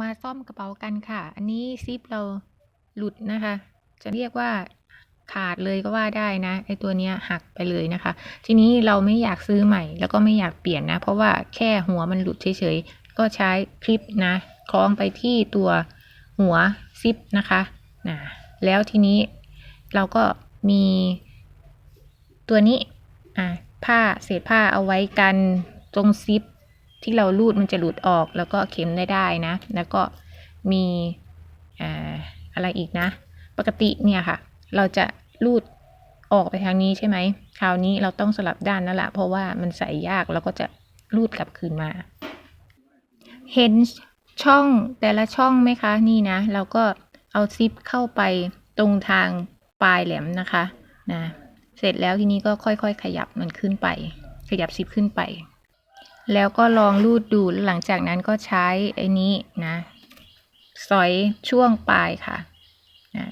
มาซ่อมกระเป๋ากันค่ะ อันนี้ซิปเราหลุดนะคะ จะเรียกว่าขาดเลยก็ว่าได้นะไอตัวเนี้ยหักไปเลยนะคะ ทีนี้เราไม่อยากซื้อใหม่ แล้วก็ไม่อยากเปลี่ยนนะ เพราะว่าแค่หัวมันหลุดเฉยๆ ก็ใช้คลิปนะคล้องไปที่ตัวหัวซิปนะคะนะแล้วทีนี้เราก็มีตัวนี้อะผ้าเศษผ้าเอาไว้กันตรงซิป ที่เราลูดมันจะหลุดออก แล้วก็เข็มได้ได้นะ แล้วก็มีอ่าอะไรอีกนะ ปกติเนี่ยค่ะ เราจะลูดออกไปทางนี้ใช่ไหม คราวนี้เราต้องสลับด้านนั่นแหละเพราะว่ามันใส่ยากแล้วก็จะลูดกลับคืนมา เห็นช่องแต่ละช่องไหมคะ นี่นะ เราก็เอาซิปเข้าไปตรงทางปลายแหลมนะคะ นะ เสร็จแล้วทีนี้ก็ค่อยๆ ขยับมันขึ้นไป ขยับซิปขึ้นไป แล้วก็ลองรูดดูหลังจากนั้นก็ใช้ไอ้นี้นะสอยช่วงปลายค่ะนะ